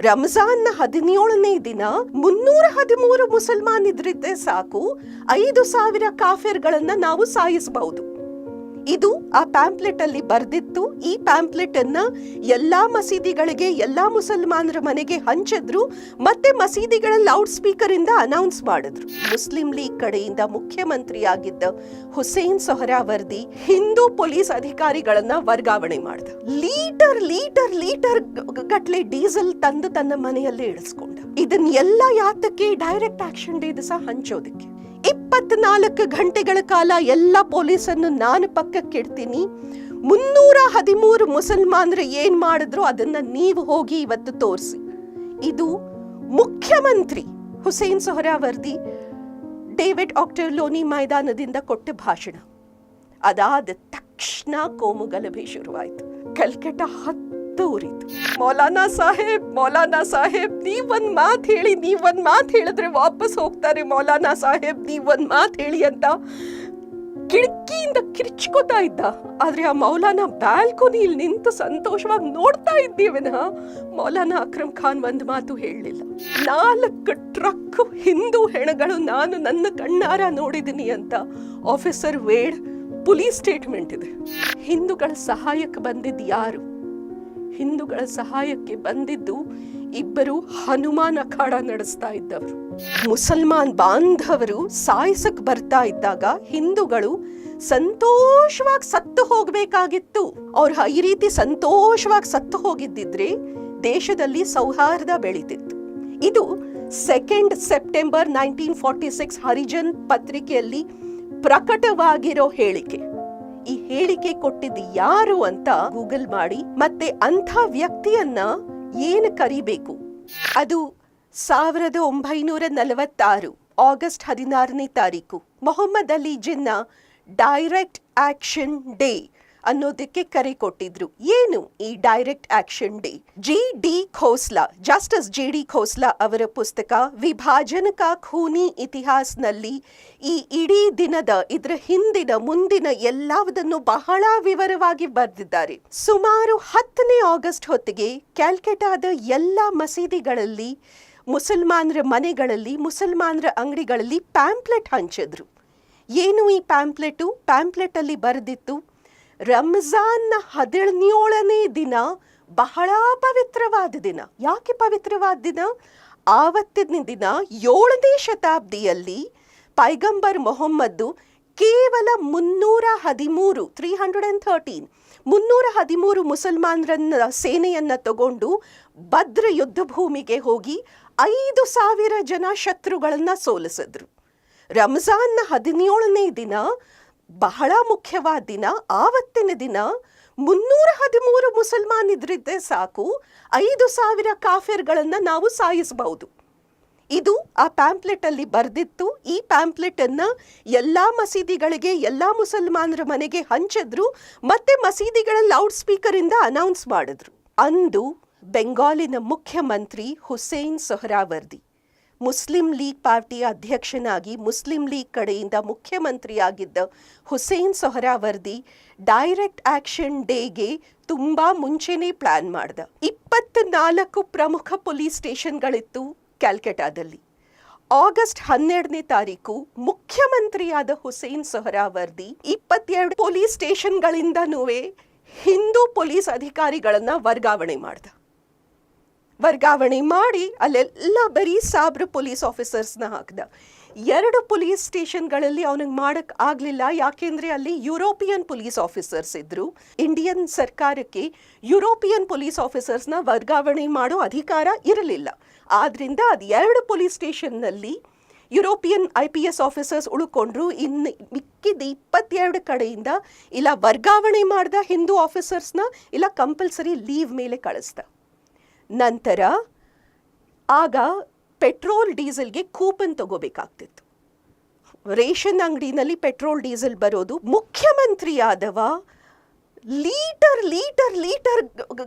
ರಂಜಾನ್ನ ಹದಿನೇಳನೇ ದಿನ ಮುನ್ನೂರ ಹದಿಮೂರು ಮುಸಲ್ಮಾನ್ ಇದ್ರಿದ್ದೆ ಸಾಕು. ಐದು ಸಾವಿರ ಕಾಫೇರ್ಗಳನ್ನ ನಾವು ಸಾಯಿಸಬಹುದು ಇದು ಆ ಪ್ಯಾಂಪ್ಲೆಟ್ ಅಲ್ಲಿ ಬರ್ದಿತ್ತು. ಈ ಪ್ಯಾಂಪ್ಲೆಟ್ ಅನ್ನ ಎಲ್ಲಾ ಮಸೀದಿಗಳಿಗೆ, ಎಲ್ಲಾ ಮುಸಲ್ಮಾನರ ಮನೆಗೆ ಹಂಚಿದ್ರು. ಮತ್ತೆ ಮಸೀದಿಗಳ ಲೌಡ್ ಸ್ಪೀಕರ್ ಇಂದ ಅನೌನ್ಸ್ ಮಾಡಿದ್ರು. ಮುಸ್ಲಿಂ ಲೀಗ್ ಕಡೆಯಿಂದ ಮುಖ್ಯಮಂತ್ರಿ ಆಗಿದ್ದ ಹುಸೇನ್ ಸೊಹರಾವರ್ದಿ ಹಿಂದೂ ಪೊಲೀಸ್ ಅಧಿಕಾರಿಗಳನ್ನ ವರ್ಗಾವಣೆ ಮಾಡ್ದ. ಲೀಟರ್ ಲೀಟರ್ ಲೀಟರ್ ಗಟ್ಲೆ ಡೀಸೆಲ್ ತಂದು ತನ್ನ ಮನೆಯಲ್ಲೇ ಇಳಿಸ್ಕೊಂಡ. ಇದನ್ನೆಲ್ಲ ಯಾತಕ್ಕೆ ಡೈರೆಕ್ಟ್ ಆಕ್ಷನ್ ಡೇ ದಿವಸ ಹಂಚೋದಕ್ಕೆ. ಇಪ್ಪತ್ನಾಲ್ಕು ಗಂಟೆಗಳ ಕಾಲ ಎಲ್ಲ ಪೊಲೀಸನ್ನು ನಾನು ಪಕ್ಕಕ್ಕಿಡ್ತೀನಿ. ಮುನ್ನೂರ ಹದಿಮೂರು ಮುಸಲ್ಮಾನರು ಏನ್ ಮಾಡಿದ್ರು ಅದನ್ನ ನೀವು ಹೋಗಿ ಇವತ್ತು ತೋರಿಸಿ. ಇದು ಮುಖ್ಯಮಂತ್ರಿ Hussain Suhrawardy, David Ochterlony ಮೈದಾನದಿಂದ ಕೊಟ್ಟ ಭಾಷಣ. ಅದಾದ ತಕ್ಷಣ ಕೋಮುಗಲಭೆ ಶುರುವಾಯಿತು. ಕಲ್ಕಟ್ಟ ಹತ್ತು ಉರಿತು ಮೌಲಾನಾ ಸಾಹೇಬ್ ಮೌಲಾನಾ ಸಾಹೇಬ್ ನೀವ್ ಒಂದ್ ಮಾತ್ ಹೇಳಿ ನೀವ್ ಒಂದ್ ಮಾತ್ ಹೇಳಿದ್ರೆ ವಾಪಸ್ ಹೋಗ್ತಾರೆ ಮೌಲಾನಾ ಸಾಹೇಬ್ ನೀವ್ ಮಾತ್ ಹೇಳಿ ಅಂತ ಕಿಟಕಿಯಿಂದ ಕಿರ್ಚ್ಕೋತಾ ಇದ್ದ. ಆದ್ರೆ ಆ ಮೌಲಾನಾ ಬ್ಯಾಲ್ಕೊನಿಯಲ್ಲಿ ನಿಂತು ಸಂತೋಷವಾಗಿ ನೋಡ್ತಾ ಇದ್ದೀವಿನ ಮೌಲಾನಾ ಅಕ್ರಮ್ ಖಾನ್ ಒಂದು ಮಾತು ಹೇಳಲಿಲ್ಲ ನಾಲ್ಕು ಟ್ರಕ್ ಹಿಂದೂ ಹೆಣಗಳು ನಾನು ನನ್ನ ಕಣ್ಣಾರ ನೋಡಿದ್ದೀನಿ ಅಂತ ಆಫೀಸರ್ ವೇಡ್ ಪುಲೀಸ್ ಸ್ಟೇಟ್ಮೆಂಟ್ ಇದೆ. ಹಿಂದೂಗಳ ಸಹಾಯಕ್ಕೆ ಬಂದಿದ್ದು ಯಾರು? ಹಿಂದೂಗಳ ಸಹಾಯಕ್ಕೆ ಬಂದಿದ್ದು ಇಬ್ಬರು ಹನುಮಾನ್ ಅಖಾಡ ನಡೆಸ್ತಾ ಇದ್ದವರು. ಮುಸಲ್ಮಾನ್ ಬಾಂಧವರು ಸಾಯಿಸಕ್ ಬರ್ತಾ ಇದ್ದಾಗ ಹಿಂದೂಗಳು ಸಂತೋಷವಾಗಿ ಸತ್ತು ಹೋಗ್ಬೇಕಾಗಿತ್ತು. ಅವ್ರು ಈ ರೀತಿ ಸಂತೋಷವಾಗಿ ಸತ್ತು ಹೋಗಿದ್ದಿದ್ರೆ ದೇಶದಲ್ಲಿ ಸೌಹಾರ್ದ ಬೆಳೀತಿತ್ತು. ಇದು second September nineteen forty six Harijan ಪತ್ರಿಕೆಯಲ್ಲಿ ಪ್ರಕಟವಾಗಿರೋ ಹೇಳಿಕೆ. ಈ ಹೇಳಿಕೆ ಕೊಟ್ಟಿದ್ದು ಯಾರು ಅಂತ ಗೂಗಲ್ ಮಾಡಿ ಮತ್ತೆ ಅಂಥ ವ್ಯಕ್ತಿಯನ್ನ ಏನು ಕರಿಬೇಕು? ಅದು ಸಾವಿರದ ಒಂಬೈನೂರ ನಲವತ್ತಾರು, ಆಗಸ್ಟ್ ಹದಿನಾರನೇ ತಾರೀಕು, Mohammad Ali Jinnah direct action day ಅನ್ನೋದಕ್ಕೆ ಕರೆ ಕೊಟ್ಟಿದ್ರು. ಏನು ಈ direct action day G D Khosla justice G D Khosla ಅವರ ಪುಸ್ತಕ ವಿಭಾಜನಕ ಖೂನಿ ಇತಿಹಾಸ್ನಲ್ಲಿ ಈ ಇಡೀ ದಿನದ ಇದರ ಹಿಂದಿನ ಮುಂದಿನ ಎಲ್ಲವುದನ್ನು ಬಹಳ ವಿವರವಾಗಿ ಬರೆದಿದ್ದಾರೆ. ಸುಮಾರು ಹತ್ತನೇ ಆಗಸ್ಟ್ ಹೊತ್ತಿಗೆ ಕ್ಯಾಲ್ಕಟಾದ ಎಲ್ಲ ಮಸೀದಿಗಳಲ್ಲಿ ಮುಸಲ್ಮಾನರ ಮನೆಗಳಲ್ಲಿ, ಮುಸಲ್ಮಾನರ ಅಂಗಡಿಗಳಲ್ಲಿ ಪ್ಯಾಂಪ್ಲೆಟ್ ಹಂಚಿದ್ರು. ಏನು ಈ ಪ್ಯಾಂಪ್ಲೆಟು ಪ್ಯಾಂಪ್ಲೆಟಲ್ಲಿ ಬರೆದಿತ್ತು ರಂಜಾನ್ನ ಹದಿನೇಳನೇ ದಿನ ಬಹಳ ಪವಿತ್ರವಾದ ದಿನ. ಯಾಕೆ ಪವಿತ್ರವಾದ ದಿನ? ಆವತ್ತಿನ ದಿನ ಏಳನೇ ಶತಾಬ್ದಿಯಲ್ಲಿ ಪೈಗಂಬರ್ ಮೊಹಮ್ಮದ್ದು ಕೇವಲ ಮುನ್ನೂರ ಹದಿಮೂರು ತ್ರೀ ಹಂಡ್ರೆಡ್ ಆ್ಯಂಡ್ ಥರ್ಟೀನ್ ಮುನ್ನೂರ ಹದಿಮೂರು ಮುಸಲ್ಮಾನರನ್ನ ಸೇನೆಯನ್ನ ತಗೊಂಡು ಭದ್ರ ಯುದ್ಧ ಭೂಮಿಗೆ ಹೋಗಿ ಐದು ಸಾವಿರ ಜನ ಶತ್ರುಗಳನ್ನು ಸೋಲಿಸಿದ್ರು. ರಂಜಾನ್ನ ಹದಿನೇಳನೇ ದಿನ ಬಹಳ ಮುಖ್ಯವಾದ ದಿನ, ಆವತ್ತಿನ ದಿನ ಮುನ್ನೂರ ಹದಿಮೂರು ಮುಸಲ್ಮಾನ್ ಇದ್ರಿದ್ದೆ ಸಾಕು. ಐದು ಸಾವಿರ ಕಾಫಿರ್ಗಳನ್ನ ನಾವು ಸಾಯಿಸಬಹುದು ಇದು ಆ ಪ್ಯಾಂಪ್ಲೆಟಲ್ಲಿ ಬರ್ದಿತ್ತು. ಈ ಪ್ಯಾಂಪ್ಲೆಟ್ ಅನ್ನ ಎಲ್ಲಾ ಮಸೀದಿಗಳಿಗೆ, ಎಲ್ಲಾ ಮುಸಲ್ಮಾನರ ಮನೆಗೆ ಹಂಚಿದ್ರು. ಮತ್ತೆ ಮಸೀದಿಗಳ ಲೌಡ್ ಸ್ಪೀಕರ್ ಇಂದ ಅನೌನ್ಸ್ ಮಾಡಿದ್ರು. ಅಂದು ಬೆಂಗಾಲಿನ ಮುಖ್ಯಮಂತ್ರಿ ಹುಸೇನ್ ಸೊಹರಾವರ್ದಿ. ಮುಸ್ಲಿಂ ಲೀಗ್ ಪಾರ್ಟಿಯ ಅಧ್ಯಕ್ಷನಾಗಿ ಮುಸ್ಲಿಂ ಲೀಗ್ ಕಡೆಯಿಂದ ಮುಖ್ಯಮಂತ್ರಿಯಾಗಿದ್ದ ಹುಸೇನ್ ಸೊಹರಾವರ್ದಿ ಡೈರೆಕ್ಟ್ ಆಕ್ಷನ್ ಡೇಗೆ ತುಂಬಾ ಮುಂಚೆನೇ ಪ್ಲಾನ್ ಮಾಡ್ದ. ಇಪ್ಪತ್ನಾಲ್ಕು ಪ್ರಮುಖ ಪೊಲೀಸ್ ಸ್ಟೇಷನ್ಗಳಿತ್ತು ಕ್ಯಾಲ್ಕಟಾದಲ್ಲಿ. ಆಗಸ್ಟ್ ಹನ್ನೆರಡನೇ ತಾರೀಕು ಮುಖ್ಯಮಂತ್ರಿಯಾದ ಹುಸೇನ್ ಸೊಹರಾವರ್ದಿ ಇಪ್ಪತ್ತೆರಡು ಪೊಲೀಸ್ ಸ್ಟೇಷನ್ಗಳಿಂದನೂ ಹಿಂದೂ ಪೊಲೀಸ್ ಅಧಿಕಾರಿಗಳನ್ನು ವರ್ಗಾವಣೆ ಮಾಡ್ದ. ವರ್ಗಾವಣೆ ಮಾಡಿ ಅಲ್ಲೆಲ್ಲ ಬರೀ ಸಾಬ್ರ ಪೊಲೀಸ್ ಆಫೀಸರ್ಸ್ನ ಹಾಕ್ದ. ಎರಡು ಪೊಲೀಸ್ ಸ್ಟೇಷನ್ಗಳಲ್ಲಿ ಅವನಿಗೆ ಮಾಡಕ್ ಆಗ್ಲಿಲ್ಲ. ಯಾಕೆಂದ್ರೆ ಅಲ್ಲಿ ಯುರೋಪಿಯನ್ ಪೊಲೀಸ್ ಆಫೀಸರ್ಸ್ ಇದ್ರು. ಇಂಡಿಯನ್ ಸರ್ಕಾರಕ್ಕೆ ಯುರೋಪಿಯನ್ ಪೊಲೀಸ್ ಆಫೀಸರ್ಸ್ನ ವರ್ಗಾವಣೆ ಮಾಡೋ ಅಧಿಕಾರ ಇರಲಿಲ್ಲ. ಆದ್ರಿಂದ ಅದು ಎರಡು police ಸ್ಟೇಷನ್ನಲ್ಲಿ European I P S officers ಉಳ್ಕೊಂಡ್ರು. ಇನ್ನು ಮಿಕ್ಕಿದ ಇಪ್ಪತ್ತೆರಡು ಕಡೆಯಿಂದ ಇಲ್ಲ ವರ್ಗಾವಣೆ ಮಾಡ್ದ ಹಿಂದೂ ಆಫೀಸರ್ಸ್ನ ಇಲ್ಲ ಕಂಪಲ್ಸರಿ ಲೀವ್ ಮೇಲೆ ಕಳಿಸ್ದ. ನಂತರ ಆಗ ಪೆಟ್ರೋಲ್ ಡೀಸೆಲ್ಗೆ ಕೂಪನ್ ತಗೋಬೇಕಾಗ್ತಿತ್ತು. ರೇಷನ್ ಅಂಗಡಿನಲ್ಲಿ ಪೆಟ್ರೋಲ್ ಡೀಸೆಲ್ ಬರೋದು ಮುಖ್ಯಮಂತ್ರಿಯಾದವ ಲೀಟರ್ ಲೀಟರ್ ಲೀಟರ್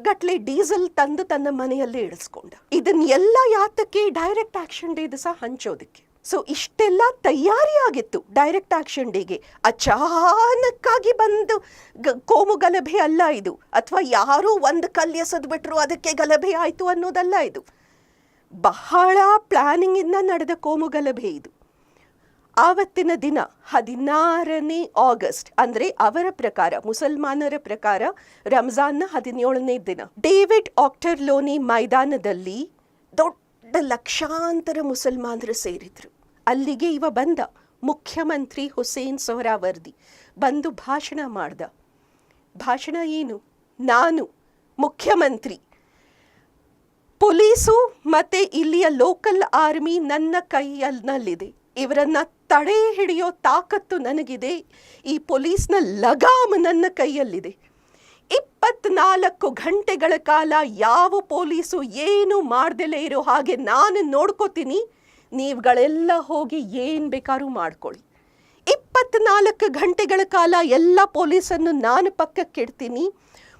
ಗಟ್ಟಲೆ ಡೀಸೆಲ್ ತಂದು ತನ್ನ ಮನೆಯಲ್ಲೇ ಇಳಿಸ್ಕೊಂಡ. ಇದನ್ನೆಲ್ಲ ಯಾತಕ್ಕೆ ಡೈರೆಕ್ಟ್ ಆಕ್ಷನ್ ಡೇ ದಿವಸ ಹಂಚೋದಕ್ಕೆ? ಸೊ ಇಷ್ಟೆಲ್ಲ ತಯಾರಿಯಾಗಿತ್ತು ಡೈರೆಕ್ಟ್ ಆಕ್ಷನ್ ಡೇಗೆ. ಅಚಾನಕ್ಕಾಗಿ ಬಂದು ಗ- ಕೋಮು ಗಲಭೆ ಅಲ್ಲ ಇದು. ಅಥವಾ ಯಾರೋ ಒಂದು ಕಲ್ಲು ಬಿಟ್ರು ಅದಕ್ಕೆ ಗಲಭೆ ಆಯಿತು ಅನ್ನೋದಲ್ಲ ಇದು. ಬಹಳ ಪ್ಲ್ಯಾನಿಂಗಿಂದ ನಡೆದ ಕೋಮು ಗಲಭೆ ಇದು. ಆವತ್ತಿನ ದಿನ ಹದಿನಾರನೇ ಆಗಸ್ಟ್ ಅಂದರೆ ಅವರ ಪ್ರಕಾರ, ಮುಸಲ್ಮಾನರ ಪ್ರಕಾರ ರಂಜಾನ್ನ ಹದಿನೇಳನೇ ದಿನ. ಡೇವಿಡ್ ಆಕ್ಟರ್ಲೋನಿ ಮೈದಾನದಲ್ಲಿ ದೊಡ್ಡ ಲಕ್ಷಾಂತರ ಮುಸಲ್ಮಾನರು ಸೇರಿದ್ರು. ಅಲ್ಲಿಗೆ ಇವ ಬಂದ. ಮುಖ್ಯಮಂತ್ರಿ ಹುಸೇನ್ ಸೊಹರಾವರ್ದಿ ಬಂದು ಭಾಷಣ ಮಾಡ್ದ. ಭಾಷಣ ಏನು? ನಾನು, ಮುಖ್ಯಮಂತ್ರಿ. ಪೊಲೀಸು ಮತ್ತೆ ಇಲ್ಲಿಯ ಲೋಕಲ್ ಆರ್ಮಿ ನನ್ನ ಕೈಯಲ್ಲಿದೆ. ಇವರನ್ನ ತಡೆ ಹಿಡಿಯೋ ತಾಕತ್ತು ನನಗಿದೆ. ಈ ಪೊಲೀಸ್ನ ಲಗಾಮ್ ನನ್ನ ಕೈಯಲ್ಲಿದೆ. ಇಪ್ಪತ್ನಾಲ್ಕು ಗಂಟೆಗಳ ಕಾಲ ಯಾವ ಪೊಲೀಸು ಏನು ಮಾಡ್ದಲೇ ಇರೋ ಹಾಗೆ ನಾನು ನೋಡ್ಕೋತೀನಿ, ನೀವುಗಳೆಲ್ಲ ಹೋಗಿ ಏನು ಬೇಕಾದ್ರೂ ಮಾಡ್ಕೊಳ್ಳಿ. ಇಪ್ಪತ್ನಾಲ್ಕು ಗಂಟೆಗಳ ಕಾಲ ಎಲ್ಲ ಪೊಲೀಸನ್ನು ನಾನು ಪಕ್ಕಕ್ಕಿಡ್ತೀನಿ.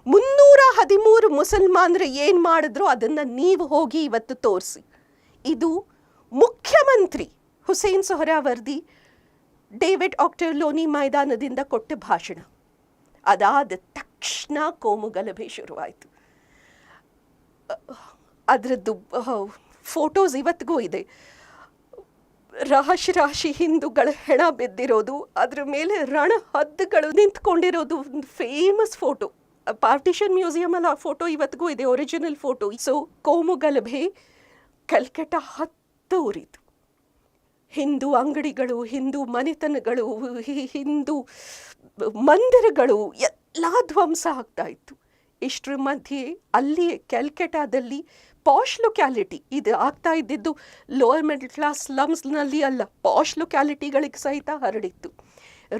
ಮುನ್ನೂರ ಹದಿಮೂರು ಮುಸಲ್ಮಾನರು ಏನು ಮಾಡಿದ್ರು ಅದನ್ನು ನೀವು ಹೋಗಿ ಇವತ್ತು ತೋರಿಸಿ. ಇದು ಮುಖ್ಯಮಂತ್ರಿ ಹುಸೇನ್ ಸೊಹರಾವರ್ದಿ, ಡೇವಿಡ್ ಆಕ್ಟರ್ಲೋನಿ ಮೈದಾನದಿಂದ ಕೊಟ್ಟ ಭಾಷಣ. ಅದಾದ ತಕ್ಷಣ ಕೋಮುಗಲಭೆ ಶುರುವಾಯಿತು. ಅದರದ್ದು ಫೋಟೋಸ್ ಇವತ್ತಿಗೂ ಇದೆ. ರಾಶಿ ರಾಶಿ ಹಿಂದೂಗಳ ಹೆಣ ಬಿದ್ದಿರೋದು, ಅದ್ರ ಮೇಲೆ ರಣ ಹದ್ದುಗಳು ನಿಂತ್ಕೊಂಡಿರೋದು ಒಂದು ಫೇಮಸ್ ಫೋಟೋ ಪಾರ್ಟಿಷನ್ ಮ್ಯೂಸಿಯಂ ಅಲ್ಲಿ ಆ ಫೋಟೋ ಇವತ್ತಿಗೂ ಇದೆ ಒರಿಜಿನಲ್ ಫೋಟೋ ಸೊ ಕೋಮು ಗಲಭೆ ಕಲ್ಕಟ್ಟ ಹತ್ತು ಉರಿತು ಹಿಂದೂ ಅಂಗಡಿಗಳು, ಹಿಂದೂ ಮನೆತನಗಳು ಹಿಂದೂ ಮಂದಿರಗಳು ಎಲ್ಲ ಧ್ವಂಸ ಆಗ್ತಾ ಇತ್ತು. ಇಷ್ಟರ ಮಧ್ಯೆ ಅಲ್ಲಿ ಕ್ಯಾಲ್ಕೆಟಾದಲ್ಲಿ ಪಾಶ್ ಲೊಕ್ಯಾಲಿಟಿ ಇದು ಆಗ್ತಾ ಇದ್ದಿದ್ದು ಲೋವರ್ ಮಿಡಲ್ ಕ್ಲಾಸ್ ಸ್ಲಮ್ಸ್ನಲ್ಲಿ ಅಲ್ಲ ಪಾಶ್ ಲೊಕ್ಯಾಲಿಟಿಗಳಿಗೆ ಸಹಿತ ಹರಡಿತ್ತು.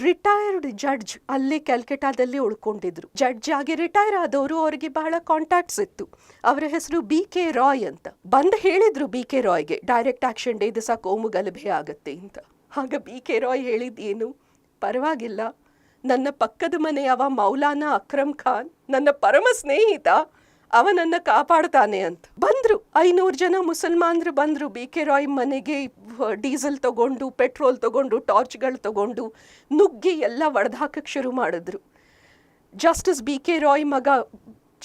ರಿಟೈರ್ಡ್ ಜಡ್ಜ್ ಅಲ್ಲೇ ಕ್ಯಾಲ್ಕಟಾದಲ್ಲಿ ಉಳ್ಕೊಂಡಿದ್ರು. ಜಡ್ಜ್ ಆಗಿ ರಿಟೈರ್ ಆದವರು ಅವರಿಗೆ ಬಹಳ ಕಾಂಟ್ಯಾಕ್ಟ್ಸ್ ಇತ್ತು. ಅವರ ಹೆಸರು ಬಿ ಕೆ ರಾಯ್ ಅಂತ. ಬಂದು ಹೇಳಿದ್ರು ಬಿ ಕೆ ರಾಯ್ಗೆ ಡೈರೆಕ್ಟ್ ಆಕ್ಷನ್ ಡೇ ದಿವಸ ಕೋಮು ಗಲಭೆ ಆಗುತ್ತೆ ಅಂತ. ಆಗ ಬಿ ಕೆ ರಾಯ್ ಹೇಳಿದ್ದೇನು, ಪರವಾಗಿಲ್ಲ ನನ್ನ ಪಕ್ಕದ ಮನೆಯವ ಮೌಲಾನಾ ಅಕ್ರಮ್ ಖಾನ್, ನನ್ನ ಪರಮ ಸ್ನೇಹಿತ ಅವನನ್ನ ಕಾಪಾಡ್ತಾನೆ ಅಂತ. ಬಂದ್ರು, ಐನೂರು ಜನ ಮುಸಲ್ಮಾನ್ರು ಬಂದ್ರು, ಬಿ ಕೆ ರಾಯ್ ಮನೆಗೆ ಡೀಸೆಲ್ ತಗೊಂಡು, ಪೆಟ್ರೋಲ್ ತಗೊಂಡು, ಟಾರ್ಚ್ಗಳು ತಗೊಂಡು, ನುಗ್ಗಿ ಎಲ್ಲ ಒಡೆದಾಕಕ್ಕೆ ಶುರು ಮಾಡಿದ್ರು. ಜಸ್ಟಿಸ್ ಬಿ ಕೆ ರಾಯ್ ಮಗ,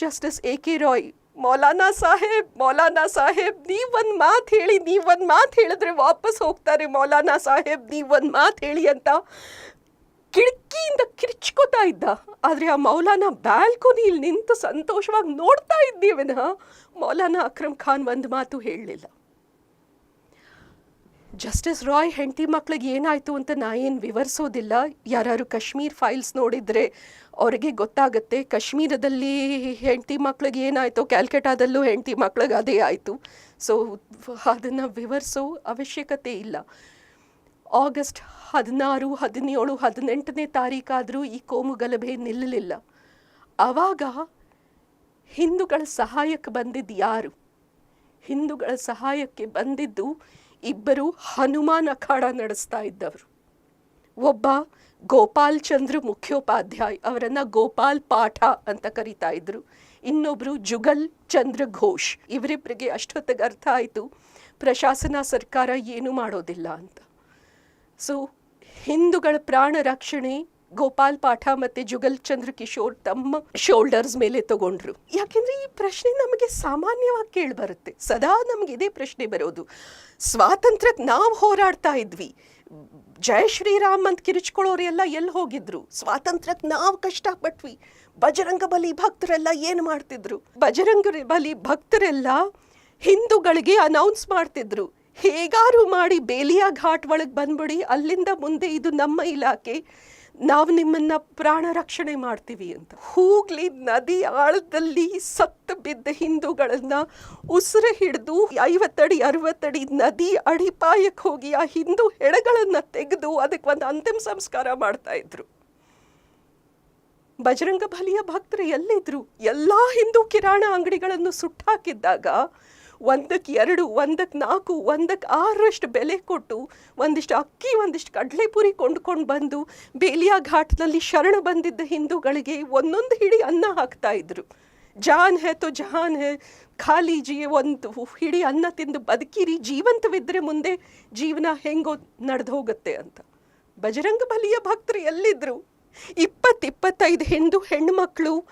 justice A K Roy, Maulana Sahib Maulana Sahib ನೀವ್ ಒಂದ್ ಮಾತು ಹೇಳಿ ನೀವ್ ಒಂದ್ ಮಾತು ಹೇಳಿದ್ರೆ ವಾಪಸ್ ಹೋಗ್ತಾರೆ, ಮೌಲಾನಾ ಸಾಹೇಬ್ ನೀವ್ ಒಂದ್ ಮಾತು ಹೇಳಿ ಅಂತ. ಕಿಟಕಿಯಿಂದ ಕಿರ್ಚ್ಕೋತಾ ಇದ್ದ. ಆದರೆ ಆ ಮೌಲಾನಾ ಬ್ಯಾಲ್ಕೊನಿಯಲ್ಲಿ ನಿಂತು ಸಂತೋಷವಾಗಿ ನೋಡ್ತಾ ಇದ್ದೀವಿನ ಮೌಲಾನಾ ಅಕ್ರಮ್ ಖಾನ್ ಒಂದು ಮಾತು ಹೇಳಲಿಲ್ಲ. ಜಸ್ಟಿಸ್ ರಾಯ್ ಹೆಂಡತಿ ಮಕ್ಳಿಗೆ ಏನಾಯಿತು ಅಂತ ನಾ ಏನು ವಿವರಿಸೋದಿಲ್ಲ. ಯಾರು ಕಾಶ್ಮೀರ್ ಫೈಲ್ಸ್ ನೋಡಿದರೆ ಅವರಿಗೆ ಗೊತ್ತಾಗುತ್ತೆ. ಕಾಶ್ಮೀರದಲ್ಲಿ ಹೆಂಡತಿ ಮಕ್ಳಿಗೆ ಏನಾಯಿತು, ಕ್ಯಾಲ್ಕಟಾದಲ್ಲೂ ಹೆಂಡತಿ ಮಕ್ಳಿಗೆ ಅದೇ ಆಯಿತು. ಸೊ, ಅದನ್ನು ವಿವರಿಸೋ ಅವಶ್ಯಕತೆ ಇಲ್ಲ. ಆಗಸ್ಟ್ ಹದಿನಾರು, ಹದಿನೇಳು, ಹದಿನೆಂಟನೇ ತಾರೀಕಾದರೂ ಈ ಕೋಮು ಗಲಭೆ ನಿಲ್ಲಲಿಲ್ಲ. ಆವಾಗ ಹಿಂದೂಗಳ ಸಹಾಯಕ್ಕೆ ಬಂದಿದ್ದು ಯಾರು? ಹಿಂದೂಗಳ ಸಹಾಯಕ್ಕೆ ಬಂದಿದ್ದು ಇಬ್ಬರು ಹನುಮಾನ್ ಅಖಾಡ ನಡೆಸ್ತಾ ಇದ್ದವರು. ಒಬ್ಬ ಗೋಪಾಲ್ ಚಂದ್ರ ಮುಖ್ಯೋಪಾಧ್ಯಾಯ್ ಅವರನ್ನು ಗೋಪಾಲ್ ಪಾಠ ಅಂತ ಕರಿತಾ ಇದ್ರು. ಇನ್ನೊಬ್ಬರು ಜುಗಲ್ ಚಂದ್ರ ಘೋಷ್. ಇವರಿಬ್ಬರಿಗೆ ಅಷ್ಟೊತ್ತಿಗೆ ಅರ್ಥ ಆಯಿತು, ಪ್ರಶಾಸನ ಸರ್ಕಾರ ಏನು ಮಾಡೋದಿಲ್ಲ ಅಂತ. ಸೊ ಹಿಂದೂಗಳ ಪ್ರಾಣ ರಕ್ಷಣೆ ಗೋಪಾಲ್ ಪಾಠ ಮತ್ತೆ ಜುಗಲ್ ಚಂದ್ರ ಕಿಶೋರ್ ತಮ್ಮ ಶೋಲ್ಡರ್ಸ್ ಮೇಲೆ ತಗೊಂಡ್ರು. ಯಾಕೆಂದ್ರೆ ಈ ಪ್ರಶ್ನೆ ನಮಗೆ ಸಾಮಾನ್ಯವಾಗಿ ಕೇಳಿ ಬರುತ್ತೆ ಸದಾ ನಮ್ಗೆ ಇದೇ ಪ್ರಶ್ನೆ ಬರೋದು. ಸ್ವಾತಂತ್ರ್ಯಕ್ಕೆ ನಾವು ಹೋರಾಡ್ತಾ ಇದ್ವಿ. ಜಯ ಶ್ರೀರಾಮ್ ಅಂತ ಕಿರಿಚ್ಕೊಳ್ಳೋರೆಲ್ಲ ಎಲ್ಲಿ ಹೋಗಿದ್ರು? ಸ್ವಾತಂತ್ರ್ಯಕ್ಕೆ ನಾವು ಕಷ್ಟಪಟ್ವಿ. ಬಜರಂಗ ಬಲಿ ಭಕ್ತರೆಲ್ಲ ಏನು ಮಾಡ್ತಿದ್ರು? ಬಜರಂಗ ಬಲಿ ಭಕ್ತರೆಲ್ಲ ಹಿಂದೂಗಳಿಗೆ ಅನೌನ್ಸ್ ಮಾಡ್ತಿದ್ರು. ಹೇಗಾರು ಮಾಡಿ ಬೇಲಿಯಾ ಘಾಟ್ ಒಳಗೆ ಬಂದ್ಬಿಡಿ, ಅಲ್ಲಿಂದ ಮುಂದೆ ಇದು ನಮ್ಮ ಇಲಾಖೆ. ನಾವು ನಿಮ್ಮನ್ನ ಪ್ರಾಣ ರಕ್ಷಣೆ ಮಾಡ್ತೀವಿ ಅಂತ. ಹೂಗ್ಲಿ ನದಿ ಆಳದಲ್ಲಿ ಸತ್ತು ಬಿದ್ದ ಹಿಂದೂಗಳನ್ನ ಉಸಿರು ಹಿಡಿದು ಐವತ್ತಡಿ ಅರವತ್ತಡಿ ನದಿ ಅಡಿಪಾಯಕ್ಕೆ ಹೋಗಿ ಆ ಹಿಂದೂ ಹೆಣಗಳನ್ನ ತೆಗೆದು ಅದಕ್ಕೆ ಒಂದು ಅಂತಿಮ ಸಂಸ್ಕಾರ ಮಾಡ್ತಾ ಇದ್ರು. ಬಜರಂಗ ಬಲಿಯ ಭಕ್ತರು ಎಲ್ಲಿದ್ರು? ಎಲ್ಲಾ ಹಿಂದೂ ಕಿರಾಣ ಅಂಗಡಿಗಳನ್ನು ಸುಟ್ಟಾಕಿದ್ದಾಗ ಒಂದಕ್ಕೆ ಎರಡು, ಒಂದಕ್ಕೆ ನಾಲ್ಕು, ಒಂದಕ್ಕೆ ಆರರಷ್ಟು ಬೆಲೆ ಕೊಟ್ಟು ಒಂದಿಷ್ಟು ಅಕ್ಕಿ, ಒಂದಿಷ್ಟು ಕಡಲೆಪುರಿ ಕೊಂಡ್ಕೊಂಡು ಬಂದು ಬೇಲಿಯಾ ಘಾಟ್ನಲ್ಲಿ ಶರಣ ಬಂದಿದ್ದ ಹಿಂದೂಗಳಿಗೆ ಒಂದೊಂದು ಹಿಡಿ ಅನ್ನ ಹಾಕ್ತಾ ಇದ್ರು. ಜಾನ್ ಹೇ ತೋ ಜಹಾನ್ ಹೇ ಖಾಲಿಜಿ ಒಂದು ಹಿಡಿ ಅನ್ನ ತಿಂದು ಬದುಕಿರಿ, ಜೀವಂತವಿದ್ರೆ ಮುಂದೆ ಜೀವನ ಹೆಂಗೋ ನಡೆದು ಹೋಗುತ್ತೆ ಅಂತ. ಬಜರಂಗ ಬಲಿಯ ಭಕ್ತರು ಎಲ್ಲಿದ್ರು? ಇಪ್ಪತ್ತು ಇಪ್ಪತ್ತೈದು ಹಿಂದೂ ಹೆಣ್ಣುಮಕ್ಕಳು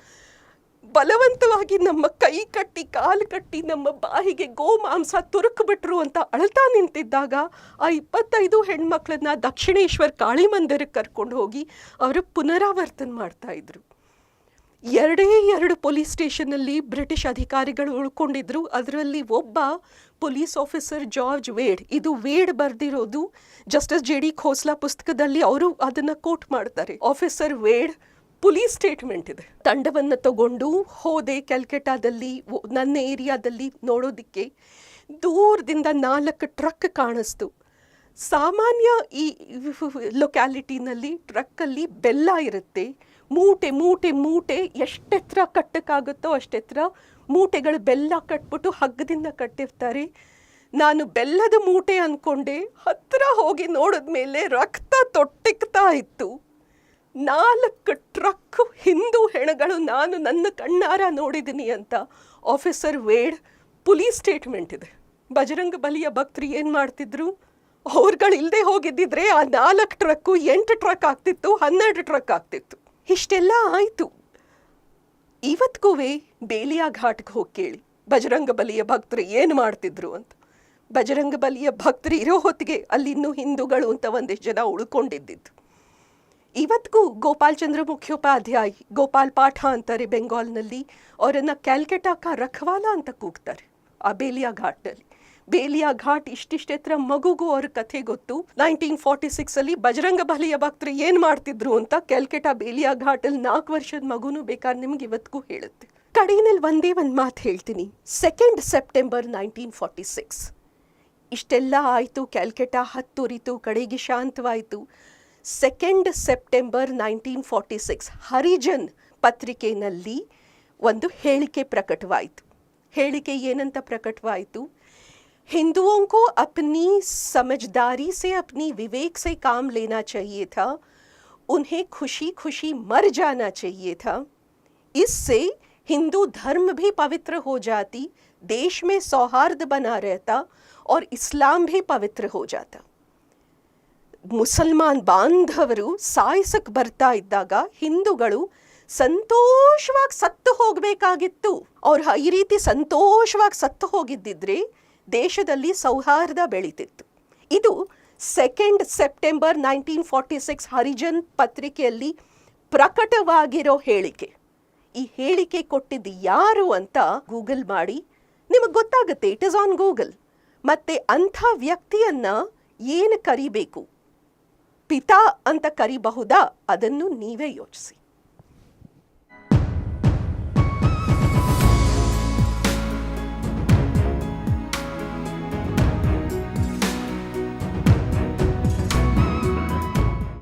ಬಲವಂತವಾಗಿ ನಮ್ಮ ಕೈ ಕಟ್ಟಿ, ಕಾಲು ಕಟ್ಟಿ, ನಮ್ಮ ಬಾಯಿಗೆ ಗೋಮಾಂಸ ತುರುಕು ಬಿಟ್ರು ಅಂತ ಅಳ್ತಾ ನಿಂತಿದ್ದಾಗ ಆ ಇಪ್ಪತ್ತೈದು ಹೆಣ್ಮಕ್ಳನ್ನ ದಕ್ಷಿಣೇಶ್ವರ್ ಕಾಳಿ ಮಂದಿರಕ್ಕೆ ಕರ್ಕೊಂಡು ಹೋಗಿ ಅವರು ಪುನರಾವರ್ತನೆ ಮಾಡ್ತಾ ಇದ್ರು. ಎರಡೇ ಎರಡು ಪೊಲೀಸ್ ಸ್ಟೇಷನಲ್ಲಿ ಬ್ರಿಟಿಷ್ ಅಧಿಕಾರಿಗಳು ಉಳ್ಕೊಂಡಿದ್ರು. ಅದರಲ್ಲಿ ಒಬ್ಬ ಪೊಲೀಸ್ ಆಫೀಸರ್ ಜಾರ್ಜ್ ವೇಡ್. ಇದು ವೇಡ್ ಬರೆದಿರೋದು ಜಸ್ಟಿಸ್ ಜೆ ಡಿ ಖೋಸ್ಲಾ ಪುಸ್ತಕದಲ್ಲಿ ಅವರು ಅದನ್ನು ಕೋಟ್ ಮಾಡ್ತಾರೆ. ಆಫೀಸರ್ ವೇಡ್ ಪೊಲೀಸ್ ಸ್ಟೇಟ್ಮೆಂಟ್ ಇದೆ. ತಂಡವನ್ನು ತಗೊಂಡು ಹೋದೆ ಕ್ಯಾಲ್ಕಟಾದಲ್ಲಿ ನನ್ನ ಏರಿಯಾದಲ್ಲಿ ನೋಡೋದಿಕ್ಕೆ ದೂರದಿಂದ ನಾಲ್ಕು ಟ್ರಕ್ ಕಾಣಿಸ್ತು. ಸಾಮಾನ್ಯ ಈ ಲೊಕ್ಯಾಲಿಟಿನಲ್ಲಿ ಟ್ರಕ್ಕಲ್ಲಿ ಬೆಲ್ಲ ಇರುತ್ತೆ. ಮೂಟೆ ಮೂಟೆ ಮೂಟೆ ಎಷ್ಟೆತ್ರ ಕಟ್ಟಕ್ಕಾಗುತ್ತೋ ಅಷ್ಟೆತ್ರ ಮೂಟೆಗಳು ಬೆಲ್ಲ ಕಟ್ಬಿಟ್ಟು ಹಗ್ಗದಿಂದ ಕಟ್ಟಿರ್ತಾರೆ. ನಾನು ಬೆಲ್ಲದ ಮೂಟೆ ಅಂದ್ಕೊಂಡೆ ಹತ್ತಿರ ಹೋಗಿ ನೋಡಿದ್ಮೇಲೆ ರಕ್ತ ತೊಟ್ಟಿಕ್ತಾ ಇತ್ತು. ನಾಲ್ಕು ಟ್ರಕ್ ಹಿಂದೂ ಹೆಣಗಳು ನಾನು ನನ್ನ ಕಣ್ಣಾರ ನೋಡಿದ್ದೀನಿ ಅಂತ ಆಫೀಸರ್ ವೇಡ್ ಪೊಲೀಸ್ ಸ್ಟೇಟ್ಮೆಂಟ್ ಇದೆ. ಬಜರಂಗ ಬಲಿಯ ಭಕ್ತರು ಏನು ಮಾಡ್ತಿದ್ರು? ಅವ್ರುಗಳು ಇಲ್ಲದೆ ಹೋಗಿದ್ದಿದ್ರೆ ಆ ನಾಲ್ಕು ಟ್ರಕ್ಕು ಎಂಟು ಟ್ರಕ್ ಆಗ್ತಿತ್ತು, ಹನ್ನೆರಡು ಟ್ರಕ್ ಆಗ್ತಿತ್ತು. ಇಷ್ಟೆಲ್ಲ ಆಯಿತು. ಇವತ್ತಿಗೂ ಬೇಲಿಯಾ ಘಾಟ್ಗೆ ಹೋಗಿ ಕೇಳಿ. ಬಜರಂಗ ಬಲಿಯ ಭಕ್ತರು ಏನು ಮಾಡ್ತಿದ್ರು ಅಂತ. ಬಜರಂಗ ಬಲಿಯ ಭಕ್ತರು ಇರೋ ಹೊತ್ತಿಗೆ ಅಲ್ಲಿ ಇನ್ನೂ ಹಿಂದೂಗಳು ಅಂತ ಒಂದಿಷ್ಟು ಜನ ಉಳ್ಕೊಂಡಿದ್ದಿದ್ದು. ಇವತ್ತಿಗೂ ಗೋಪಾಲ್ ಚಂದ್ರ ಮುಖ್ಯೋಪಾಧ್ಯಾಯ್, ಗೋಪಾಲ್ ಪಾಠ ಅಂತಾರೆ ಬೆಂಗಾಲ್ನಲ್ಲಿ. ಅವರನ್ನು ಕ್ಯಾಲ್ಕೆಟಾಕ ರಖವಾಲ ಅಂತ ಕೂಗ್ತಾರೆ ಆ ಬೇಲಿಯಾ ಘಾಟ್ನಲ್ಲಿ ಬೇಲಿಯಾ ಘಾಟ್ ಇಷ್ಟಿಷ್ಟೆತ್ರ ಮಗುಗೂ ಅವ್ರ ಕಥೆ ಗೊತ್ತು. ನೈನ್ಟೀನ್ ಫಾರ್ಟಿ ಸಿಕ್ಸಲ್ಲಿ ಬಜರಂಗ ಬಲಿಯ ಭಕ್ತರು ಏನು ಮಾಡ್ತಿದ್ರು ಅಂತ ಕ್ಯಾಲ್ಕಟಾ ಬೇಲಿಯಾ ಘಾಟಲ್ಲಿ ನಾಲ್ಕು ವರ್ಷದ ಮಗುನು ಬೇಕಾದ್ರೆ ನಿಮ್ಗೆ ಇವತ್ತಿಗೂ ಹೇಳುತ್ತೆ. ಕಡೆಯಲ್ಲಿ ಒಂದೇ ಒಂದು ಮಾತು ಹೇಳ್ತೀನಿ. Second September nineteen forty six. ಇಷ್ಟೆಲ್ಲ ಆಯಿತು, ಕ್ಯಾಲ್ಕಟಾ ಹತ್ತುರಿತು, ಕಡೆಗೆ ಶಾಂತವಾಯಿತು. second September nineteen forty six Harijan ಪತ್ರಿಕೆಯಲ್ಲಿ ಒಂದು ಹೇಳಿಕೆ ಪ್ರಕಟವಾಯಿತು ಹೇಳಿಕೆ ಏನಂತ ಪ್ರಕಟವಾಯಿತು हिंदुओं को अपनी समझदारी से अपनी विवेक से काम लेना चाहिए था उन्हें खुशी खुशी मर जाना चाहिए था इससे हिंदू धर्म भी पवित्र हो जाती देश में सौहार्द बना रहता और इस्लाम भी पवित्र हो जाता ಮುಸಲ್ಮಾನ್ ಬಾಂಧವರು ಸಾಯಿಸಕ್ ಬರ್ತಾ ಇದ್ದಾಗ ಹಿಂದೂಗಳು ಸಂತೋಷವಾಗಿ ಸತ್ತು ಹೋಗಬೇಕಾಗಿತ್ತು. ಅವ್ರು ಈ ರೀತಿ ಸಂತೋಷವಾಗಿ ಸತ್ತು ಹೋಗಿದ್ದಿದ್ರೆ ದೇಶದಲ್ಲಿ ಸೌಹಾರ್ದ ಬೆಳೀತಿತ್ತು. ಇದು second September nineteen forty six Harijan ಪತ್ರಿಕೆಯಲ್ಲಿ ಪ್ರಕಟವಾಗಿರೋ ಹೇಳಿಕೆ. ಈ ಹೇಳಿಕೆ ಕೊಟ್ಟಿದ್ದು ಯಾರು ಅಂತ ಗೂಗಲ್ ಮಾಡಿ ನಿಮಗೆ ಗೊತ್ತಾಗುತ್ತೆ, ಇಟ್ ಇಸ್ ಆನ್ ಗೂಗಲ್. ಮತ್ತೆ ಅಂಥ ವ್ಯಕ್ತಿಯನ್ನ ಏನು ಕರಿಬೇಕು? ಪಿತಾ ಅಂತ ಕರಿಬಹುದಾ? ಅದನ್ನು ನೀವೇ ಯೋಚಿಸಿ.